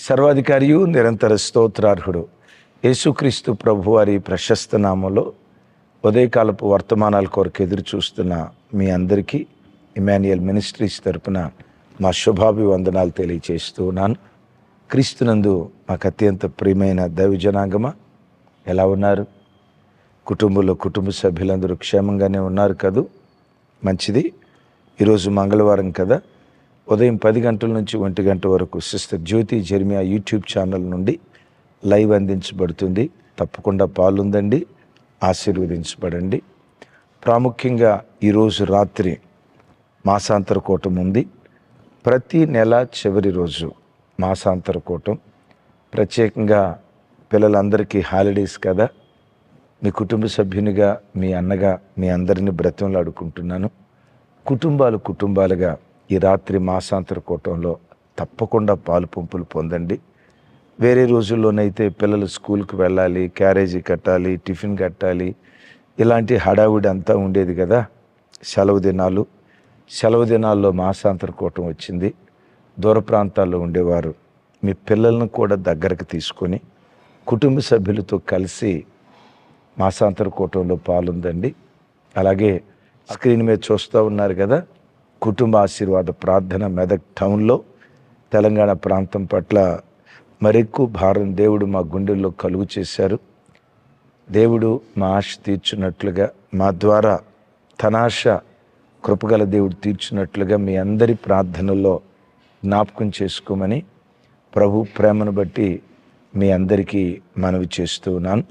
సర్వాధికారియు నిరంతర స్తోత్రార్హుడు. యేసుక్రీస్తు ప్రభు వారి ప్రశస్త నామంలో ఉదయకాలపు వర్తమానాల కొరకు ఎదురు చూస్తున్న మీ అందరికీ ఇమాన్యుయల్ మినిస్ట్రీస్ తరపున మా శుభాభివందనాలు తెలియచేస్తూ ఉన్నాను. క్రీస్తునందు మాకు అత్యంత ప్రియమైన దైవజనాంగమ ఎలా ఉన్నారు? కుటుంబంలో కుటుంబ సభ్యులందరూ క్షేమంగానే ఉన్నారు కదూ? మంచిది. ఈరోజు మంగళవారం కదా? ఉదయం పది గంటల నుంచి ఒంటి గంట వరకు sister Jyothi Jeremiah YouTube channel నుండి లైవ్ అందించబడుతుంది. తప్పకుండా పాల్గొందండి ఆశీర్వదించబడండి. ప్రాముఖ్యంగా ఈరోజు రాత్రి మాసాంతర కూటం ఉంది. ప్రతి నెల చివరి రోజు మాసాంతర కూటం. ప్రత్యేకంగా పిల్లలందరికీ హాలిడేస్ కదా. మీ కుటుంబ సభ్యునిగా మీ అన్నగా మీ అందరిని బ్రతంలాడుకుంటున్నాను కుటుంబాలు కుటుంబాలుగా ఈ రాత్రి మాసాంతర కూటంలో తప్పకుండా పాలు పంపులు పొందండి. వేరే రోజుల్లోనైతే పిల్లలు స్కూల్కి వెళ్ళాలి క్యారేజీ కట్టాలి టిఫిన్ కట్టాలి ఇలాంటి హడావిడి అంతా ఉండేది కదా. సెలవు దినాలు సెలవు దినాల్లో మాసాంతర కూటం వచ్చింది. దూర ప్రాంతాల్లో ఉండేవారు. మీ పిల్లలను కూడా దగ్గరకు తీసుకొని కుటుంబ సభ్యులతో కలిసి మాసాంతర కూటంలో పాలుందండి. అలాగే స్క్రీన్ మీద చూస్తూ ఉన్నారు కదా. కుటుంబ ఆశీర్వాద ప్రార్థన మెదక్ టౌన్లో తెలంగాణ ప్రాంతం పట్ల మరెక్కువ భారం దేవుడు మా గుండెల్లో కలుగు చేశారు. దేవుడు మా ఆశ తీర్చున్నట్లుగా మా ద్వారా తనాశ కృపగల దేవుడు తీర్చున్నట్లుగా మీ అందరి ప్రార్థనల్లో జ్ఞాపకం చేసుకోమని ప్రభు ప్రేమను బట్టి మీ అందరికీ మనవి చేస్తూ ఉన్నాను.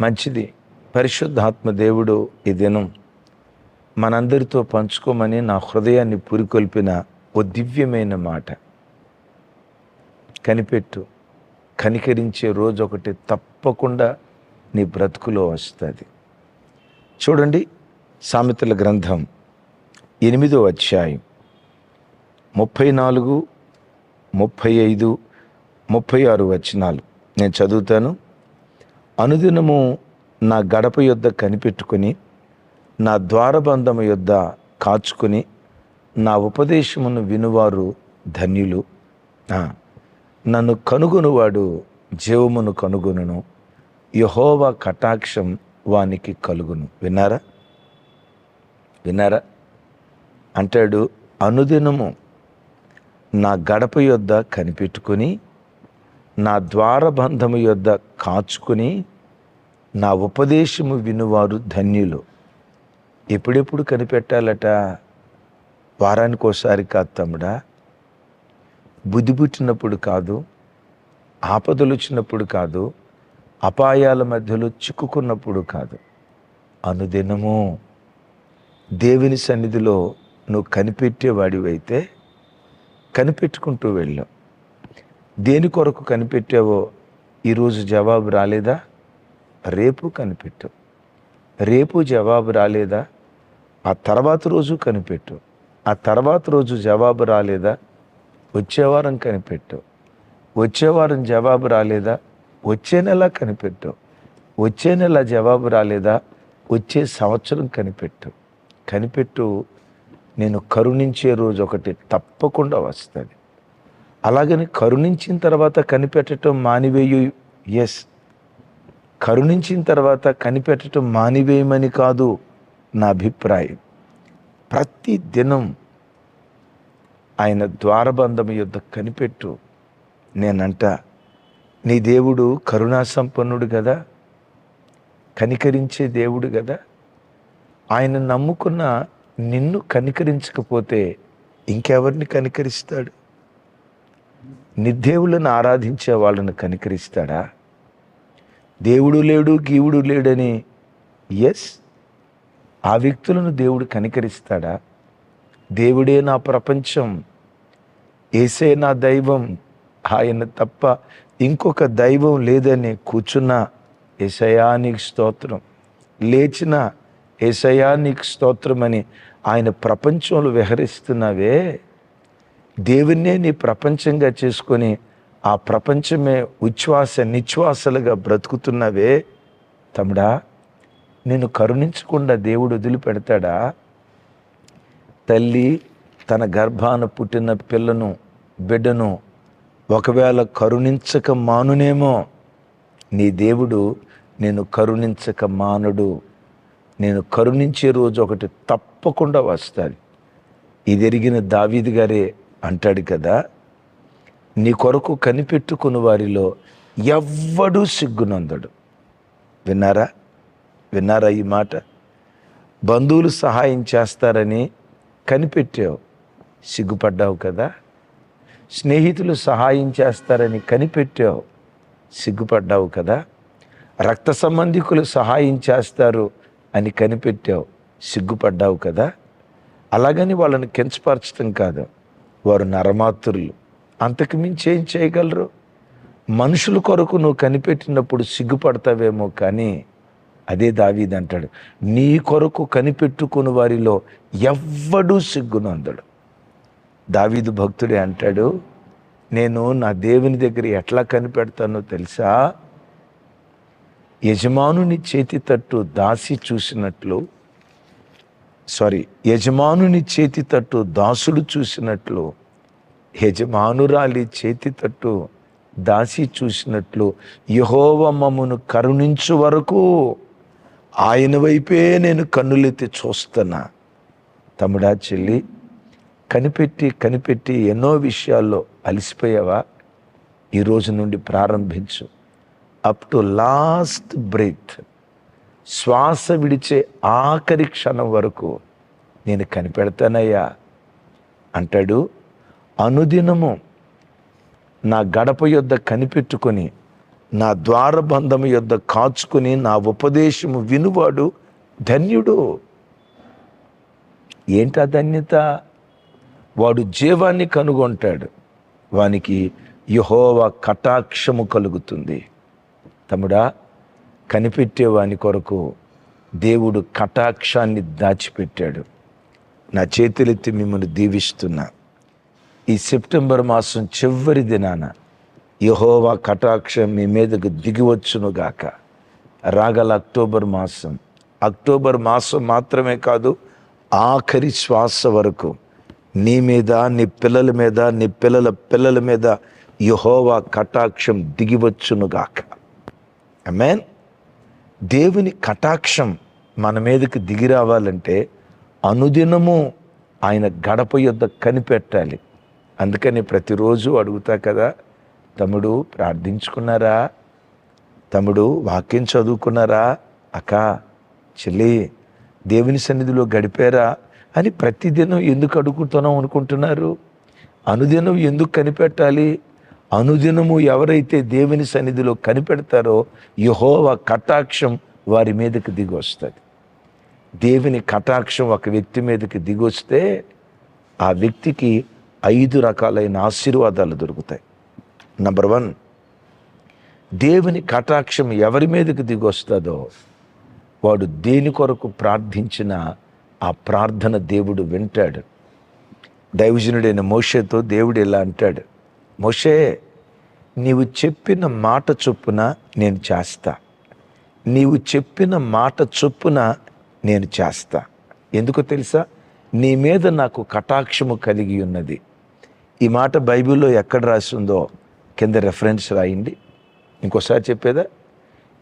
మంచిది. పరిశుద్ధాత్మ దేవుడు ఈ దినం మనందరితో పంచుకోమని నా హృదయాన్ని పురికొల్పిన ఓ దివ్యమైన మాట. కనిపెట్టు కనికరించే రోజు ఒకటి తప్పకుండా నీ బ్రతుకులో వస్తుంది. చూడండి సామెతల గ్రంథం ఎనిమిదో అధ్యాయం ముప్పై నాలుగు ముప్పై ఐదు ముప్పై ఆరు వచనాలు. నేను చదువుతాను. అనుదినము నా గడప యొద్ద కనిపెట్టుకుని నా ద్వారబంధము యొద్ద కాచుకుని నా ఉపదేశమును వినువారు ధన్యులు. నన్ను కనుగొనువాడు జీవమును కనుగొనును. యహోవ కటాక్షం వానికి కలుగును. విన్నారా? విన్నారా? అంటాడు అనుదినము నా గడప యొద్ద కనిపెట్టుకొని నా ద్వారబంధము యొద్ద కాచుకుని నా ఉపదేశము వినువారు ధన్యులు. ఎప్పుడెప్పుడు కనిపెట్టాలట? వారానికి ఒకసారి కాదు తమ్ముడా. బుద్ధి పుట్టినప్పుడు కాదు ఆపదలు వచ్చినప్పుడు కాదు అపాయాల మధ్యలో చిక్కుకున్నప్పుడు కాదు. అనుదినము దేవుని సన్నిధిలో నువ్వు కనిపెట్టేవాడివైతే కనిపెట్టుకుంటూ వెళ్ళావు. దేని కొరకు కనిపెట్టావో ఈరోజు జవాబు రాలేదా? రేపు కనిపెట్టు రేపు జవాబు రాలేదా? ఆ తర్వాత రోజు కనిపెట్టు. ఆ తర్వాత రోజు జవాబు రాలేదా? వచ్చేవారం కనిపెట్టు. వచ్చేవారం జవాబు రాలేదా? వచ్చే నెల కనిపెట్టు. వచ్చే నెల జవాబు రాలేదా? వచ్చే సంవత్సరం కనిపెట్టు. కనిపెట్టు నేను కరుణించే రోజు ఒకటి తప్పకుండా వస్తుంది. అలాగని కరుణించిన తర్వాత కనిపెట్టడం మానివేయు ఎస్ కరుణించిన తర్వాత కనిపెట్టడం మానివేయమని కాదు. నా అభిప్రాయం. ప్రతి దినం ఆయన ద్వారబంధం యుద్ధ కనిపెట్టు. నేనంట నీ దేవుడు కరుణా సంపన్నుడు కదా కనికరించే దేవుడు కదా ఆయన నమ్ముకున్న నిన్ను కనికరించకపోతే ఇంకెవరిని కనికరిస్తాడు? నిర్దేవులను ఆరాధించే వాళ్ళను కనికరిస్తాడా? దేవుడు లేడు గీవుడు లేడని ఎస్ ఆ వ్యక్తులను దేవుడు కనికరిస్తాడా? దేవుడే నా ప్రపంచం. ఏసే నా దైవం. ఆయన తప్ప ఇంకొక దైవం లేదని కూర్చున్న. ఏసయానికి స్తోత్రం. లేచిన ఏసయానికి స్తోత్రం అని ఆయన ప్రపంచంలో విహరిస్తున్నావే. దేవుణ్ణే నీ ప్రపంచంగా చేసుకొని ఆ ప్రపంచమే ఉచ్ఛ్వాస నిశ్వాసలుగా బ్రతుకుతున్నవే. తమ్ముడా నేను కరుణించకుండా దేవుడు వదిలిపెడతాడా? తల్లి తన గర్భాన పుట్టిన పిల్లను బిడ్డను ఒకవేళ కరుణించక మానునేమో నీ దేవుడు నేను కరుణించక మానుడు. నేను కరుణించే రోజు ఒకటి తప్పకుండా వస్తుంది ఇది ఎరిగిన దావీది గారే అంటాడు కదా నీ కొరకు కనిపెట్టుకుని వారిలో ఎవ్వడూ సిగ్గునందడు. విన్నారా? విన్నారా ఈ మాట? బంధువులు సహాయం చేస్తారని కనిపెట్టావు. సిగ్గుపడ్డావు కదా? స్నేహితులు సహాయం చేస్తారని కనిపెట్టావు. సిగ్గుపడ్డావు కదా? రక్త సంబంధికులు సహాయం చేస్తారు అని కనిపెట్టావు. సిగ్గుపడ్డావు కదా? అలాగని వాళ్ళని కించపరచడం కాదు. వారు నరమాతురులు. అంతకు మించి ఏం చేయగలరు? మనుషుల కొరకు నువ్వు కనిపెట్టినప్పుడు సిగ్గుపడతావేమో కానీ అదే దావీది అంటాడు నీ కొరకు కనిపెట్టుకుని వారిలో ఎవ్వడూ సిగ్గునందడు దావీదు భక్తుడే అంటాడు నేను నా దేవుని దగ్గర ఎట్లా కనిపెడతానో తెలుసా? యజమానుని చేతి తట్టు దాసి చూసినట్లు సారీ యజమానుని చేతి తట్టు దాసుడు చూసినట్లు యజమానురాలి చేతి తట్టు దాసి చూసినట్లు యహోవ మమ్మను కరుణించు వరకు ఆయన వైపే నేను కన్నులెత్తి చూస్తున్నా. తమ్ముడా చెల్లి కనిపెట్టి కనిపెట్టి ఎన్నో విషయాల్లో అలసిపోయావా? ఈ రోజు నుండి ప్రారంభించు. అప్ టు లాస్ట్ బ్రెత్ శ్వాస విడిచే ఆఖరి క్షణం వరకు నేను కనిపెడతానయ్యా. అంటాడు అనుదినము నా గడప యొద్ద కనిపెట్టుకొని నా ద్వారబంధము యొద్ద కాచుకుని నా ఉపదేశము వినువాడు ధన్యుడు. ఏంటా ధన్యత? వాడు జీవాన్ని కనుగొంటాడు. వానికి యహోవ కటాక్షము కలుగుతుంది. తమ్ముడా కనిపెట్టే వాని కొరకు దేవుడు కటాక్షాన్ని దాచిపెట్టాడు. నా చేతులెత్తి మిమ్మల్ని దీవిస్తున్నా. ఈ సెప్టెంబర్ మాసం చివరి దినాన యహోవా కటాక్షం మీ మీదకు దిగివచ్చునుగాక రాగల అక్టోబర్ మాసం. అక్టోబర్ మాసం మాత్రమే కాదు ఆఖరి శ్వాస వరకు. నీ మీద నీ పిల్లల మీద నీ పిల్లల పిల్లల మీద యహోవా కటాక్షం దిగివచ్చునుగాక అమెన్ దేవుని కటాక్షం మన మీదకి దిగి రావాలంటే అనుదినము ఆయన గడప యొద్ద కనిపెట్టాలి. అందుకని ప్రతిరోజు అడుగుతా కదా తమ్ముడు ప్రార్థించుకున్నారా? తమ్ముడు వాక్యం చదువుకున్నారా? అక్క చెల్లి దేవుని సన్నిధిలో గడిపారా? అని ప్రతిదినం ఎందుకు అడుగుతున్నాం అనుకుంటున్నారు? అనుదినం ఎందుకు కనిపెట్టాలి? అనుదినము ఎవరైతే దేవుని సన్నిధిలో కనిపెడతారో యహోవ కటాక్షం వారి మీదకి దిగొస్తుంది. దేవుని కటాక్షం ఒక వ్యక్తి మీదకి దిగొస్తే ఆ వ్యక్తికి ఐదు రకాలైన ఆశీర్వాదాలు దొరుకుతాయి. నంబర్ వన్ దేవుని కటాక్షం ఎవరి మీదకి దిగొస్తుందో వాడు దేని కొరకు ప్రార్థించిన ఆ ప్రార్థన దేవుడు వింటాడు. దైవజనుడైన మోషేతో దేవుడు ఇలా అంటాడు మోషే నీవు చెప్పిన మాట చొప్పున నేను చేస్తా. నీవు చెప్పిన మాట చొప్పున నేను చేస్తా. ఎందుకు తెలుసా? నీ మీద నాకు కటాక్షము కలిగి ఉన్నది. ఈ మాట బైబిల్లో ఎక్కడ రాసి ఉందో కింద రెఫరెన్స్ రాయండి. ఇంకోసారి చెప్పేదా?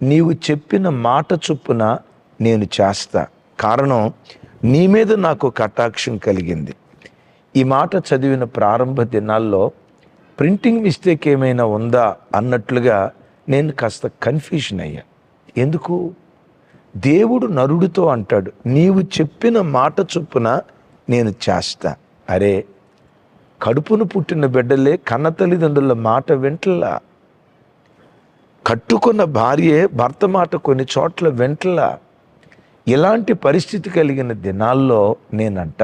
నీవు చెప్పిన మాట చొప్పున నేను చేస్తా. కారణం నీ మీద నాకు కటాక్షం కలిగింది. ఈ మాట చదివిన ప్రారంభ దినాల్లో ప్రింటింగ్ మిస్టేక్ ఏమైనా ఉందా? అన్నట్లుగా నేను కాస్త కన్ఫ్యూషన్ అయ్యా. ఎందుకు? దేవుడు నరుడితో అంటాడు నీవు చెప్పిన మాట చొప్పున నేను చేస్తా. అరే కడుపును పుట్టిన బిడ్డలే కన్న తల్లిదండ్రుల మాట వెంటలా? కట్టుకున్న భార్యే భర్త మాట కొన్ని చోట్ల వెంటలా? ఇలాంటి పరిస్థితి కలిగిన దినాల్లో నేనంట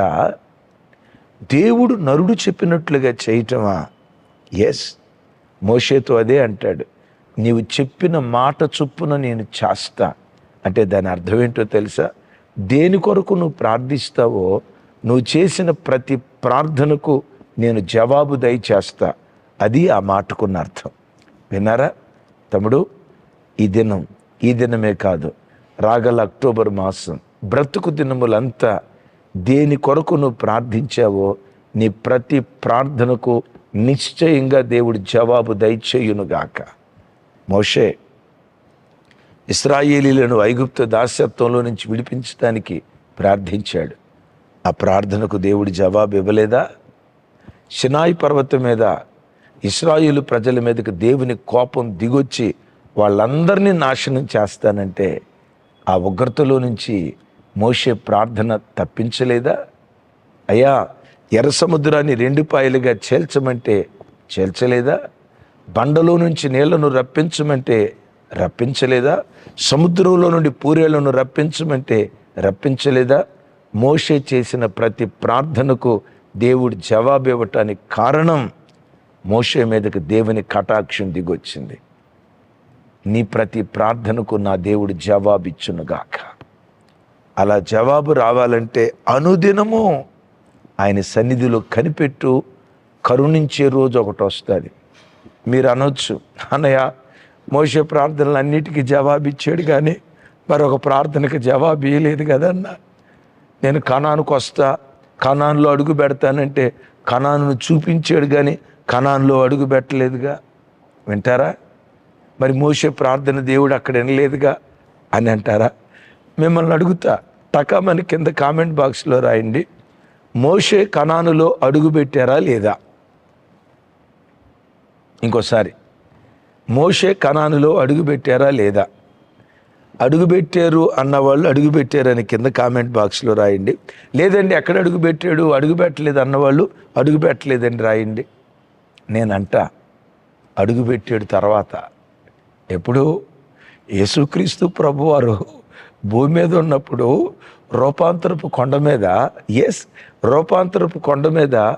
దేవుడు నరుడు చెప్పినట్లుగా చేయటమా? ఎస్ మోషేతో అదే అంటాడు నీవు చెప్పిన మాట చొప్పున నేను చేస్తా. అంటే దాని అర్థం ఏంటో తెలుసా? దేని కొరకు నువ్వు ప్రార్థిస్తావో నువ్వు చేసిన ప్రతి ప్రార్థనకు నేను జవాబు దయచేస్తా అది ఆ మాటకున్న అర్థం. విన్నారా? తమ్ముడు ఈ దినం ఈ దినమే కాదు రాగల అక్టోబర్ మాసం బ్రతుకు దినములంతా దేని కొరకు నువ్వు ప్రార్థించావో నీ ప్రతి ప్రార్థనకు నిశ్చయంగా దేవుడు జవాబు దయచేయునుగాక మోషే ఇస్రాయేలీలను ఐగుప్తు దాస్యత్వంలో నుంచి విడిపించడానికి ప్రార్థించాడు. ఆ ప్రార్థనకు దేవుడు జవాబు ఇవ్వలేదా? షినాయి పర్వతం మీద ఇస్రాయిలు ప్రజల మీదకి దేవుని కోపం దిగొచ్చి వాళ్ళందరినీ నాశనం చేస్తానంటే ఆ ఉగ్రతలో నుంచి మోషే ప్రార్థన తప్పించలేదా? అయ్యా ఎర్ర సముద్రాన్ని రెండు పాయలుగా చేల్చమంటే చేల్చలేదా? బండలో నుంచి నీళ్ళను రప్పించమంటే రప్పించలేదా? సముద్రంలో నుండి పూరేళ్ళను రప్పించమంటే రప్పించలేదా? మోషే చేసిన ప్రతి ప్రార్థనకు దేవుడు జవాబు ఇవ్వటానికి కారణం మోషే మీదకి దేవుని కటాక్షం దిగొచ్చింది. నీ ప్రతి ప్రార్థనకు నా దేవుడు జవాబిచ్చునుగాక అలా జవాబు రావాలంటే అనుదినము ఆయన సన్నిధిలో కనిపెట్టు కరుణించే రోజు ఒకటి వస్తుంది. మీరు అనొచ్చు అన్నయ్య మోసే ప్రార్థనలు అన్నిటికీ జవాబు ఇచ్చాడు కానీ మరొక ప్రార్థనకి జవాబు ఇవ్వలేదు కదన్నా. నేను కణానికి వస్తా కణాన్లో అడుగు పెడతానంటే కణాను చూపించాడు కానీ కణాన్లో అడుగు పెట్టలేదుగా. వింటారా? మరి మోసే ప్రార్థన దేవుడు అక్కడ వినలేదుగా అని అంటారా? మిమ్మల్ని అడుగుతా. టకామని కింద కామెంట్ బాక్స్లో రాయండి. మోషే కణానులో అడుగు పెట్టారా లేదా? ఇంకోసారి. మోషే కణానులో అడుగు పెట్టారా లేదా? అడుగుపెట్టారు అన్నవాళ్ళు అడుగుపెట్టారు అని కింద కామెంట్ బాక్స్లో రాయండి. లేదండి ఎక్కడ అడుగుపెట్టాడు అడుగుపెట్టలేదు అన్నవాళ్ళు అడుగుపెట్టలేదండి రాయండి. నేనంట అడుగుపెట్టాడు తర్వాత. ఎప్పుడు? యేసుక్రీస్తు ప్రభువారు భూమి మీద ఉన్నప్పుడు రూపాంతరపు కొండ మీద ఎస్ రూపాంతరపు కొండ మీద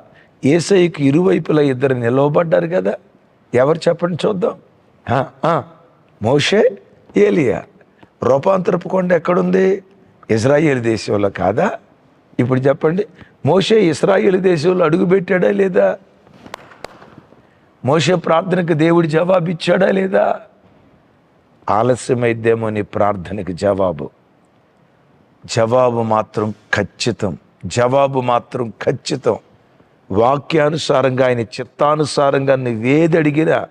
ఏసైకి ఇరువైపులా ఇద్దరు నిలవబడ్డారు కదా. ఎవరు చెప్పండి చూద్దాం. మోషే ఏలియా. రూపాంతరపు కొండ ఎక్కడుంది? ఇజ్రాయేల్ దేశంలో కాదా? ఇప్పుడు చెప్పండి. మోషే ఇస్రాయేల్ దేశంలో అడుగుపెట్టాడా లేదా? మోషే ప్రార్థనకు దేవుడు జవాబు ఇచ్చాడా లేదా? ఆలస్యమైద్దేమో నీ ప్రార్థనకి జవాబు. జవాబు మాత్రం ఖచ్చితం. జవాబు మాత్రం ఖచ్చితం. వాక్యానుసారంగా ఆయన చిత్తానుసారంగా నువ్వేది అడిగినా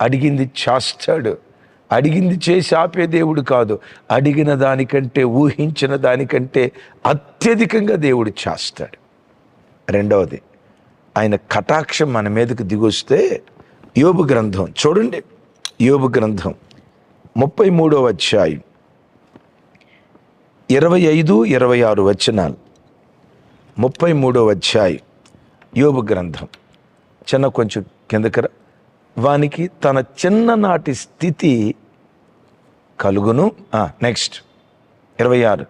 అడిగింది చేస్తాడు. అడిగింది చేసి ఆపే దేవుడు కాదు. అడిగిన దానికంటే ఊహించిన దానికంటే అత్యధికంగా దేవుడు చేస్తాడు. రెండవది ఆయన కటాక్షం మన మీదకి దిగొస్తే యోబు గ్రంథం చూడండి. యోబు గ్రంథం ముప్పై మూడవ అధ్యాయం ఇరవై ఐదు ఇరవై ఆరు వచనాలు. ముప్పై మూడవ అధ్యాయం యోబు గ్రంథం. చిన్న కొంచెం కిందకర వానికి తన చిన్ననాటి స్థితి కలుగును. నెక్స్ట్ ఇరవై ఆరు.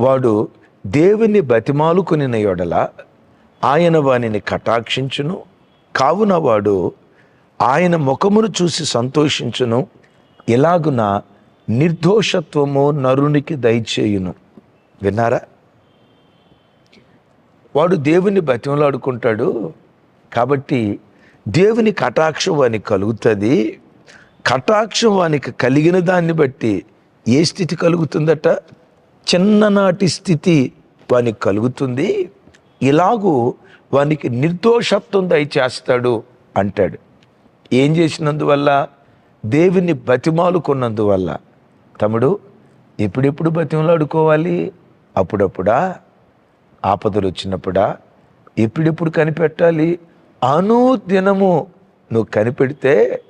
వాడు దేవుని బతిమాలుకునిన యొడల ఆయన వానిని కటాక్షించును. కావున వాడు ఆయన ముఖమును చూసి సంతోషించును. ఇలాగున నిర్దోషత్వము నరునికి దయచేయును. విన్నారా? వాడు దేవుని బతిమలాడుకుంటాడు. కాబట్టి దేవుని కటాక్షం వానికి కలుగుతుంది. కటాక్షం వానికి కలిగిన దాన్ని బట్టి ఏ స్థితి కలుగుతుందట? చిన్ననాటి స్థితి వానికి కలుగుతుంది. ఇలాగూ వానికి నిర్దోషత్వం దయచేస్తాడు అంటాడు. ఏం చేసినందువల్ల? దేవుని బతిమాలుకున్నందువల్ల. తమ్ముడు ఎప్పుడెప్పుడు బతిమలాడుకోవాలి? అప్పుడప్పుడా? ఆపదలు వచ్చినప్పుడా? ఎప్పుడెప్పుడు కనిపెట్టాలి? అనుదినము నువ్వు కనిపెడితే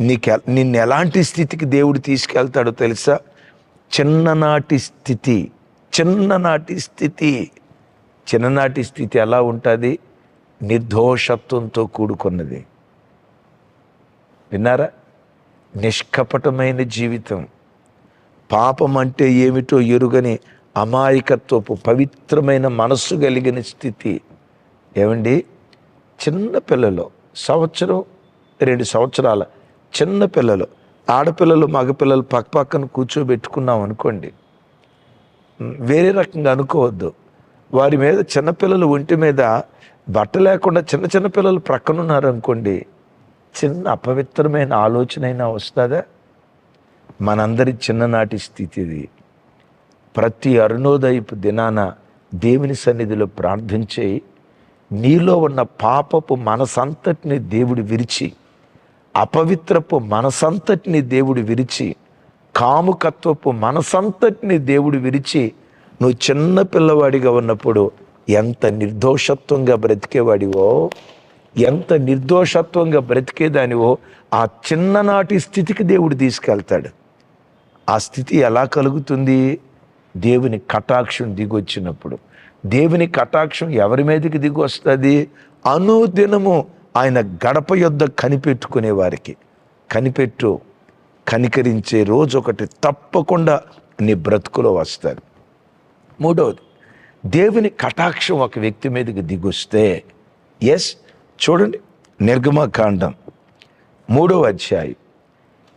నీకు నిన్ను ఎలాంటి స్థితికి దేవుడు తీసుకెళ్తాడో తెలుసా? చిన్ననాటి స్థితి చిన్ననాటి స్థితి. చిన్ననాటి స్థితి ఎలా ఉంటుంది? నిర్దోషత్వంతో కూడుకున్నది. విన్నారా? నిష్కపటమైన జీవితం. పాపం అంటే ఏమిటో ఎరుగని అమాయకత్వపు పవిత్రమైన మనస్సు కలిగిన స్థితి. ఏమండి? చిన్న పిల్లలు సంవత్సరం రెండు సంవత్సరాల చిన్న పిల్లలు ఆడపిల్లలు మగపిల్లలు పక్క పక్కన కూర్చోబెట్టుకున్నాం అనుకోండి. వేరే రకంగా అనుకోవద్దు. వారి మీద చిన్నపిల్లలు ఒంటి మీద బట్ట లేకుండా చిన్న చిన్న పిల్లలు ప్రక్కనున్నారు అనుకోండి చిన్న అపవిత్రమైన ఆలోచన అయినా వస్తుందా? మనందరి చిన్ననాటి స్థితి ఇది. ప్రతి అరుణోదయపు దినాన దేవుని సన్నిధిలో ప్రార్థించేయి. నీలో ఉన్న పాపపు మనసంతటిని దేవుడు విరిచి అపవిత్రపు మనసంతటిని దేవుడు విరిచి కాముకత్వపు మనసంతటిని దేవుడు విరిచి నువ్వు చిన్న పిల్లవాడిగా ఉన్నప్పుడు ఎంత నిర్దోషత్వంగా బ్రతికేవాడివో ఎంత నిర్దోషత్వంగా బ్రతికేదానివో ఆ చిన్ననాటి స్థితికి దేవుడు తీసుకెళ్తాడు. ఆ స్థితి ఎలా కలుగుతుంది? దేవుని కటాక్షం దిగొచ్చినప్పుడు. దేవుని కటాక్షం ఎవరి మీదకి దిగి వస్తుంది? అనుదినము ఆయన గడప యొద్ద కనిపెట్టుకునే వారికి. కనిపెట్టు కనికరించే రోజు ఒకటి తప్పకుండా నీ బ్రతుకులో వస్తారు మూడవది దేవుని కటాక్షం ఒక వ్యక్తి మీదకి దిగొస్తే ఎస్ చూడండి నిర్గమకాండం మూడవ అధ్యాయం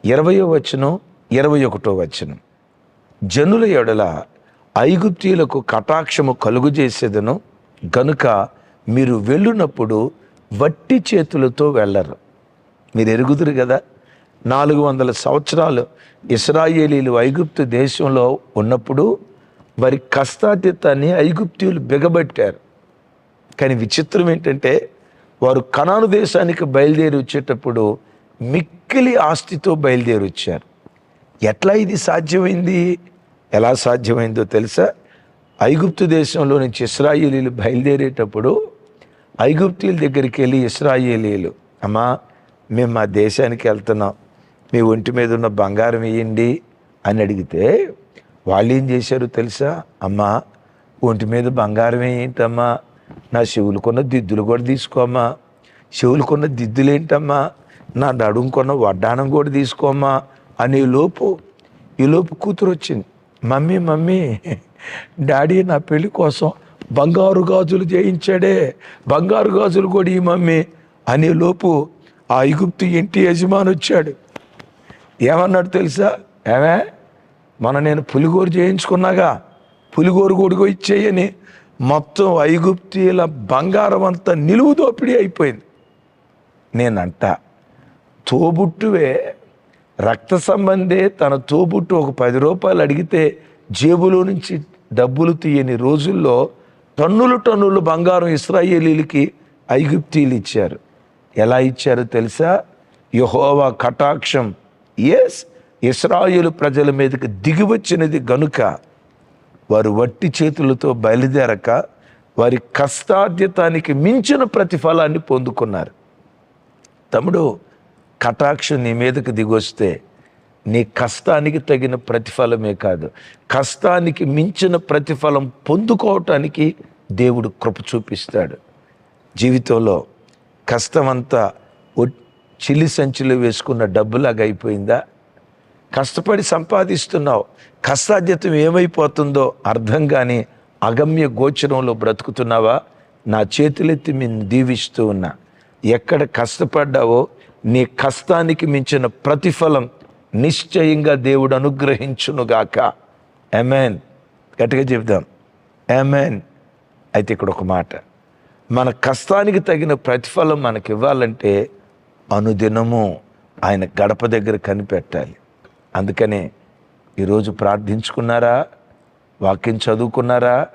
ఇరవయో వచనం ఇరవై ఒకటో వచనం. జనుల ఎడల ఐగుప్తీయులకు కటాక్షము కలుగు చేసేదను గనుక మీరు వెళ్ళునప్పుడు వట్టి చేతులతో వెళ్ళరు. మీరు ఎరుగుదురు కదా నాలుగు వందల సంవత్సరాలు ఇస్రాయేలీలు ఐగుప్తు దేశంలో ఉన్నప్పుడు వారి కష్టాతీతాన్ని ఐగుప్తీయులు బిగబట్టారు. కానీ విచిత్రం ఏంటంటే వారు కణాను దేశానికి బయలుదేరి వచ్చేటప్పుడు మిక్కిలి ఆస్తితో బయలుదేరి వచ్చారు. ఎట్లా ఇది సాధ్యమైంది? ఎలా సాధ్యమైందో తెలుసా? ఐగుప్తు దేశంలో నుంచి ఇస్రాయేలీలు బయలుదేరేటప్పుడు ఐగుప్తీల దగ్గరికి వెళ్ళి ఇస్రాయేలీలు అమ్మా మేము మా దేశానికి వెళ్తున్నాం. మీ ఒంటి మీద ఉన్న బంగారం వేయండి అని అడిగితే వాళ్ళు ఏం చేశారు తెలుసా? అమ్మా ఒంటి మీద బంగారం ఏంటమ్మా నా శివులుకున్న దిద్దులు కూడా తీసుకోమ్మా. చెవులుకున్న దిద్దులు ఏంటమ్మా? నా నడుముకున్న వడ్డానం కూడా తీసుకోమ్మా అనే లోపు ఈ లోపు కూతురు వచ్చింది. మమ్మీ మమ్మీ డాడీ నా పెళ్ళి కోసం బంగారు గాజులు చేయించాడే. బంగారు గాజులు కూడా ఈ మమ్మీ అనే లోపు ఆ ఇగుప్తు ఇంటి యజమాని వచ్చాడు. ఏమన్నాడు తెలుసా? ఏమే? మన నేను పులిగోరు చేయించుకున్నాగా. పులిగోరు కొడుకు ఇచ్చేయని మొత్తం ఐగుప్తీల బంగారం అంతా నిలువు దోపిడీ అయిపోయింది. నేనంట తోబుట్టువే రక్త సంబంధే తన తోబుట్టు ఒక పది రూపాయలు అడిగితే జేబులో నుంచి డబ్బులు తీయని రోజుల్లో టన్నులు టన్నులు బంగారం ఇస్రాయేలీలకి ఐగుప్తీలు ఇచ్చారు. ఎలా ఇచ్చారో తెలుసా? యహోవా కటాక్షం. ఎస్ ఇస్రాయేలు ప్రజల మీదకి దిగివచ్చినది గనుక వారు వట్టి చేతులతో బయలుదేరక వారి కష్టాధ్యతానికి మించిన ప్రతిఫలాన్ని పొందుకున్నారు. తమ్ముడు కటాక్షం నీ మీదకు దిగొస్తే నీ కష్టానికి తగిన ప్రతిఫలమే కాదు. కష్టానికి మించిన ప్రతిఫలం పొందుకోవటానికి దేవుడు కృప చూపిస్తాడు. జీవితంలో కష్టమంతా ఒట్- చిల్లి సంచిలో వేసుకున్న డబ్బులాగా అయిపోయిందా? కష్టపడి సంపాదిస్తున్నావు. కష్టాధ్యతం ఏమైపోతుందో అర్థం కానీ అగమ్య గోచరంలో బ్రతుకుతున్నావా? నా చేతులెత్తి నేను దీవిస్తూ ఉన్నా. ఎక్కడ కష్టపడ్డావో నీ కష్టానికి మించిన ప్రతిఫలం నిశ్చయంగా దేవుడు అనుగ్రహించునుగాక. ఎమెన్ గట్టిగా చెప్దాం ఎమెన్ అయితే ఇక్కడ ఒక మాట. మన కష్టానికి తగిన ప్రతిఫలం మనకి ఇవ్వాలంటే అనుదినము ఆయన గడప దగ్గర కనిపెట్టాలి. అందుకనే ఈరోజు ప్రార్థించుకున్నారా? వాక్యం చదువుకున్నారా?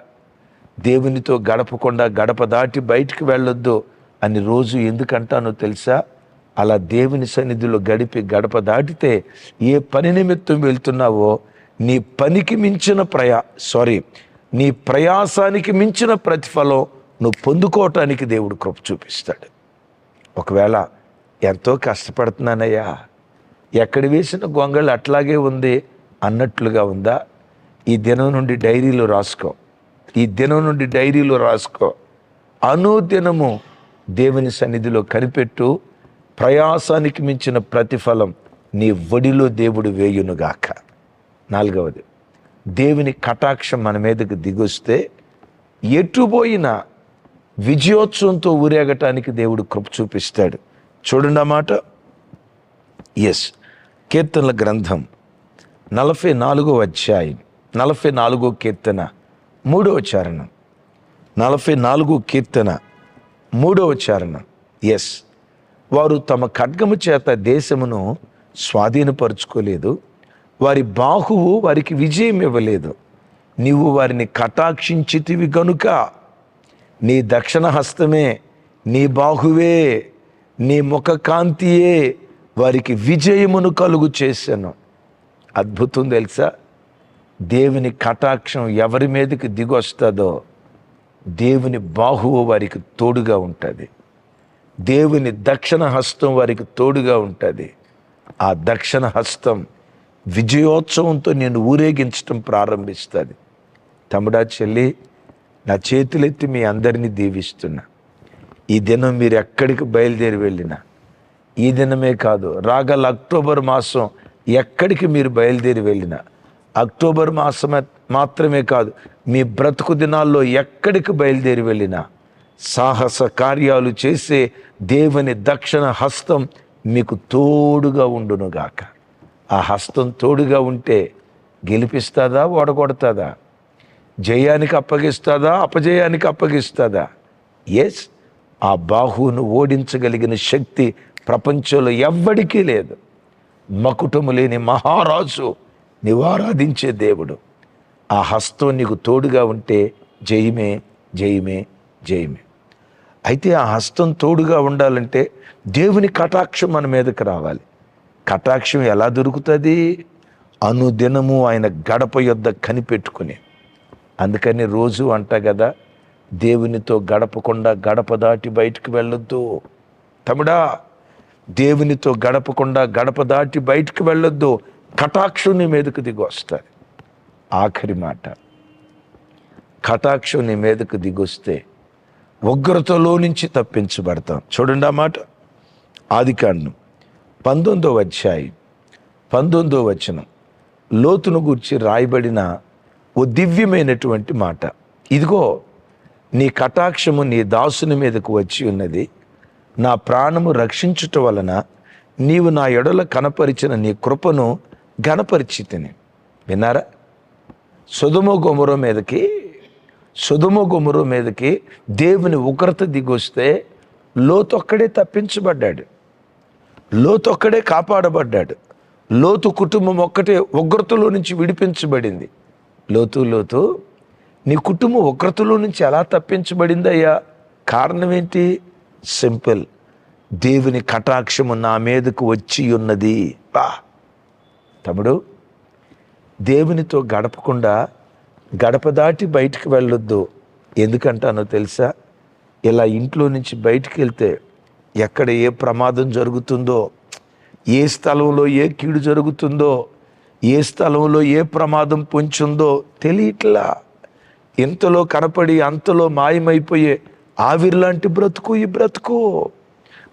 దేవునితో గడపకుండా గడప దాటి బయటికి వెళ్ళొద్దు అని రోజు ఎందుకంటానో తెలుసా? అలా దేవుని సన్నిధిలో గడిపి గడప దాటితే ఏ పని నిమిత్తం వెళ్తున్నావో నీ పనికి మించిన ప్రయా సారీ నీ ప్రయాసానికి మించిన ప్రతిఫలం నువ్వు పొందుకోవటానికి దేవుడు కృప చూపిస్తాడు. ఒకవేళ ఎంతో కష్టపడుతున్నానయ్యా ఎక్కడ వేసిన గొంగళి అట్లాగే ఉంది అన్నట్లుగా ఉందా? ఈ దినం నుండి డైరీలో రాసుకో. ఈ దినం నుండి డైరీలో రాసుకో. అనుదినము దేవుని సన్నిధిలో కనిపెట్టు ప్రయాసానికి మించిన ప్రతిఫలం నీ ఒడిలో దేవుడు వేయునుగాక. నాలుగవది దేవుని కటాక్షం మన మీదకి దిగొస్తే ఎటుపోయినా విజయోత్సవంతో ఊరేగటానికి దేవుడు కృప చూపిస్తాడు. చూడండి అన్నమాట మాట. ఎస్ కీర్తనల గ్రంథం నలభై నాలుగో అధ్యాయం నలభై నాలుగో కీర్తన మూడవ చరణం నలభై నాలుగో కీర్తన మూడవ చరణం ఎస్ వారు తమ ఖడ్గము చేత దేశమును స్వాధీనపరుచుకోలేదు. వారి బాహువు వారికి విజయం ఇవ్వలేదు. నీవు వారిని కటాక్షించితివి గనుక నీ దక్షిణ హస్తమే నీ బాహువే నీ ముఖ కాంతియే వారికి విజయమును కలుగు చేశాను అద్భుతం తెలుసా? దేవుని కటాక్షం ఎవరి మీదకి దిగొస్తుందో దేవుని బాహువు వారికి తోడుగా ఉంటుంది. దేవుని దక్షిణ హస్తం వారికి తోడుగా ఉంటుంది. ఆ దక్షిణ హస్తం విజయోత్సవంతో నేను ఊరేగించటం ప్రారంభిస్తుంది. తమ్ముడా చెల్లి నా చేతులెత్తి మీ అందరినీ దీవిస్తున్నా. ఈ దినం మీరు ఎక్కడికి బయలుదేరి వెళ్ళినా ఈ దినమే కాదు రాగల అక్టోబర్ మాసం ఎక్కడికి మీరు బయలుదేరి వెళ్ళినా అక్టోబర్ మాసమే మాత్రమే కాదు మీ బ్రతుకు దినాల్లో ఎక్కడికి బయలుదేరి వెళ్ళినా సాహస కార్యాలు చేసే దేవుని దక్షిణ హస్తం మీకు తోడుగా ఉండునుగాక. ఆ హస్తం తోడుగా ఉంటే గెలిపిస్తుందా ఓడగొడతాదా? జయానికి అప్పగిస్తుందా అపజయానికి అప్పగిస్తుందా? ఎస్ ఆ బాహువును ఓడించగలిగిన శక్తి ప్రపంచంలో ఎవ్వడికీ లేదు. మకుటము లేని మహారాజు నివారాధించే దేవుడు. ఆ హస్తం నీకు తోడుగా ఉంటే జయమే జయమే జయమే. అయితే ఆ హస్తం తోడుగా ఉండాలంటే దేవుని కటాక్షం మన మీదకి రావాలి. కటాక్షం ఎలా దొరుకుతుంది? అనుదినము ఆయన గడప యొద్ద కనిపెట్టుకుని. అందుకని రోజు అంట కదా దేవునితో గడపకుండా గడప దాటి బయటికి వెళ్ళొద్దు. తమ్ముడా దేవునితో గడపకుండా గడప దాటి బయటికి వెళ్ళొద్దు. కటాక్షం నీ మీదకు దిగి వస్తుంది. ఆఖరి మాట. కటాక్షం నీ మీదకు దిగొస్తే ఉగ్రతలో నుంచి తప్పించబడతాం. చూడండి ఆ మాట. ఆదికాండం పంతొమ్మిదో అధ్యాయం పంతొమ్మిదో వచనం. లోతును గూర్చి రాయబడిన ఓ దివ్యమైనటువంటి మాట. ఇదిగో నీ కటాక్షము నీ దాసుని మీదకు వచ్చి ఉన్నది. నా ప్రాణము రక్షించుట వలన నీవు నా ఎడల కనపరిచిన నీ కృపను గణపరిచితిని విన్నారా? సుధుమ గుమరం మీదకి సుధుమ గుమరు మీదకి దేవుని ఉగ్రత దిగొస్తే లోతొక్కడే తప్పించబడ్డాడు. లోతొక్కడే కాపాడబడ్డాడు. లోతు కుటుంబం ఒక్కటే ఉగ్రతలో నుంచి విడిపించబడింది. లోతు లోతు నీ కుటుంబం ఉగ్రతలో నుంచి ఎలా తప్పించబడిందయ్యా? కారణం ఏంటి సింపుల్. దేవుని కటాక్షము నా మీదకు వచ్చి ఉన్నది. బా. తమ్ముడు దేవునితో గడపకుండా గడప దాటి బయటికి వెళ్ళొద్దు. ఎందుకంటానో తెలుసా? ఇలా ఇంట్లో నుంచి బయటికి వెళ్తే ఎక్కడ ఏ ప్రమాదం జరుగుతుందో ఏ స్థలంలో ఏ కీడు జరుగుతుందో ఏ స్థలంలో ఏ ప్రమాదం పొంచుందో తెలియట్లా. ఇంతలో కనపడి అంతలో మాయమైపోయే ఆవిరిలాంటి బ్రతుకు ఈ బ్రతుకు.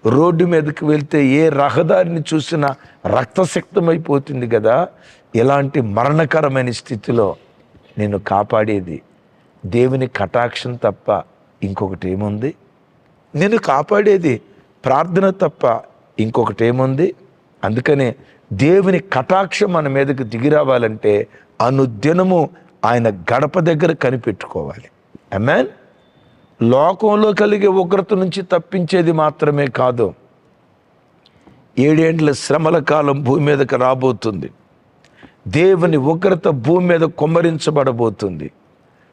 రోడ్డు మీదకి వెళ్తే ఏ రహదారిని చూసినా రక్తశక్తమైపోతుంది కదా? ఇలాంటి మరణకరమైన స్థితిలో నేను కాపాడేది దేవుని కటాక్షం తప్ప ఇంకొకటి ఏముంది నేను కాపాడేది ప్రార్థన తప్ప ఇంకొకటి ఏముంది అందుకనే దేవుని కటాక్షం మన మీదకు దిగి రావాలంటే అనుదినము ఆయన గడప దగ్గర కనిపెట్టుకోవాలి. అమెన్ లోకంలో కలిగే ఉగ్రత నుంచి తప్పించేది మాత్రమే కాదు. ఏడేండ్ల శ్రమల కాలం భూమి మీదకి రాబోతుంది. దేవుని ఉగ్రత భూమి మీద కొమ్మరించబడబోతుంది.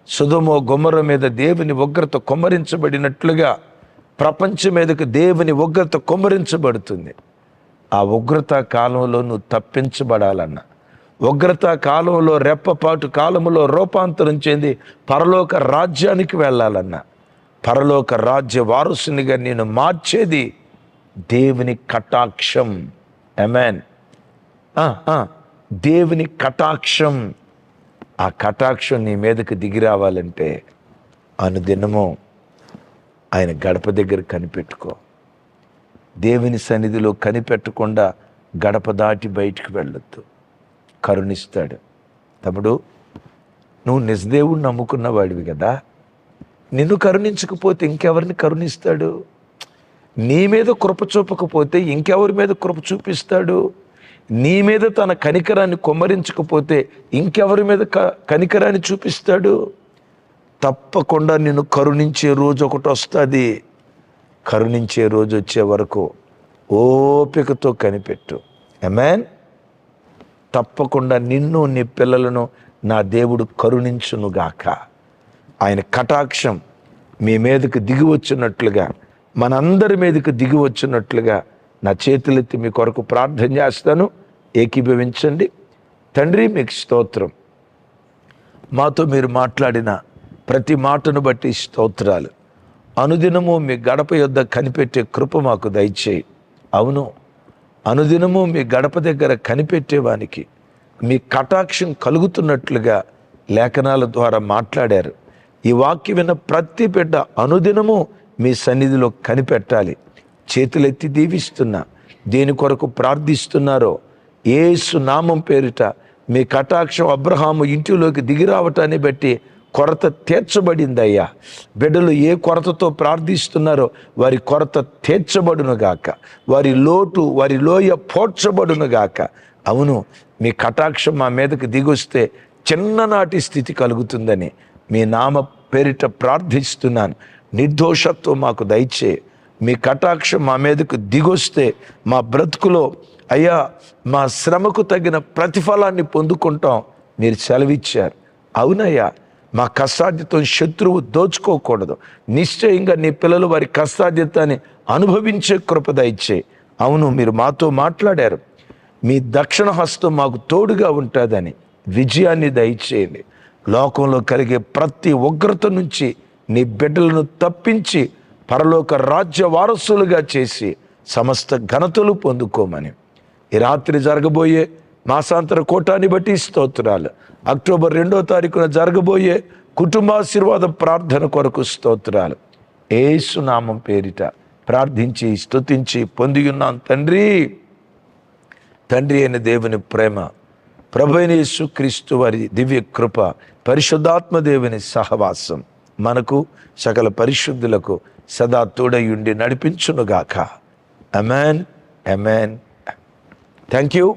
సుధమో గుమ్మర మీద దేవుని ఉగ్రత కొమ్మరించబడినట్లుగా ప్రపంచం మీదకు దేవుని ఉగ్రత కొమ్మరించబడుతుంది. ఆ ఉగ్రత కాలంలో నువ్వు తప్పించబడాలన్న. ఉగ్రత కాలంలో రెప్పపాటు కాలంలో రూపాంతరం చెంది పరలోక రాజ్యానికి వెళ్ళాలన్న. పరలోక రాజ్య వారసునిగా నేను మార్చేది దేవుని కటాక్షం. ఎమెన్ దేవుని కటాక్షం ఆ కటాక్షం నీ మీదకి దిగి రావాలంటే అనుదినము ఆయన గడప దగ్గర కనిపెట్టుకో. దేవుని సన్నిధిలో కనిపెట్టకుండా గడప దాటి బయటికి వెళ్ళొద్దు. కరుణిస్తాడు. తమ్ముడు నువ్వు నిజదేవుడు నమ్ముకున్న వాడివి కదా. నిన్ను కరుణించకపోతే ఇంకెవరిని కరుణిస్తాడు? నీ మీద కృప చూపకపోతే ఇంకెవరి మీద కృప చూపిస్తాడు? నీ మీద తన కనికరాన్ని కొమ్మరించకపోతే ఇంకెవరి మీద క కనికరాన్ని చూపిస్తాడు? తప్పకుండా నిన్ను కరుణించే రోజు ఒకటి వస్తుంది. కరుణించే రోజు వచ్చే వరకు ఓపికతో కనిపెట్టు. ఎమెన్ తప్పకుండా నిన్ను నీ పిల్లలను నా దేవుడు కరుణించునుగాక. ఆయన కటాక్షం మీ మీదకు దిగి వచ్చినట్లుగా మనందరి మీదకు దిగి వచ్చినట్లుగా నా చేతులెత్తి మీ కొరకు ప్రార్థన చేస్తాను. ఏకీభవించండి. తండ్రి మీకు స్తోత్రం. మాతో మీరు మాట్లాడిన ప్రతి మాటను బట్టి స్తోత్రాలు. అనుదినము మీ గడప యొద్ద కనిపెట్టే కృప మాకు దయచేయి. అవును అనుదినము మీ గడప దగ్గర కనిపెట్టేవానికి మీ కటాక్షం కలుగుతున్నట్లుగా లేఖనాల ద్వారా మాట్లాడారు. ఈ వాక్యం విన్న ప్రతి బిడ్డ అనుదినము మీ సన్నిధిలో కనిపెట్టాలి. చేతులెత్తి దీవిస్తున్నా. దేని కొరకు ప్రార్థిస్తున్నారో ఏసు నామం పేరిట మీ కటాక్షం అబ్రహాము ఇంటిలోకి దిగిరావటాన్ని బట్టి కొరత తీర్చబడిందయ్యా. బిడ్డలు ఏ కొరతతో ప్రార్థిస్తున్నారో వారి కొరత తీర్చబడునుగాక వారి లోటు వారి లోయ పోడ్చబడునుగాక అవును మీ కటాక్షం మా మీదకు దిగొస్తే చిన్ననాటి స్థితి కలుగుతుందని మీ నామ పేరిట ప్రార్థిస్తున్నాను. నిర్దోషత్వం మాకు దయచేయి. మీ కటాక్షం మా మీదకు దిగొస్తే మా బ్రతుకులో అయ్యా మా శ్రమకు తగిన ప్రతిఫలాన్ని పొందుకుంటాం మీరు సెలవిచ్చారు. అవునయ్యా మా కష్టాధ్యతం శత్రువు దోచుకోకూడదు. నిశ్చయంగా నీ పిల్లలు వారి కష్టాధ్యతాన్ని అనుభవించే కృపద ఇచ్చే అవును మీరు మాతో మాట్లాడారు. మీ దక్షిణ హస్తం మాకు తోడుగా ఉంటుందని విజయాన్ని దయచేయండి. లోకంలో కలిగే ప్రతి ఉగ్రత నుంచి నీ బిడ్డలను తప్పించి పరలోక రాజ్య వారసులుగా చేసి సమస్త ఘనతలు పొందుకోమని. ఈ రాత్రి జరగబోయే మాసాంతర కోటాన్ని బట్టి స్తోత్రాలు. అక్టోబర్ రెండో తారీఖున జరగబోయే కుటుంబాశీర్వాద ప్రార్థన కొరకు స్తోత్రాలు. ఏసునామం పేరిట ప్రార్థించి స్తుతించి పొంది ఉన్నాం తండ్రి. తండ్రి అయిన దేవుని ప్రేమ ప్రభైన యేసుక్రీస్తు వారి దివ్య కృప పరిశుద్ధాత్మ దేవుని సహవాసం. మనకు సకల పరిశుద్ధులకు సదా తోడయుండి నడిపించునుగాక. అమెన్ అమెన్ థ్యాంక్ యూ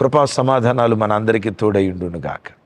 కృపా సమాధానాలు మన అందరికీ తోడయుండునుగాక.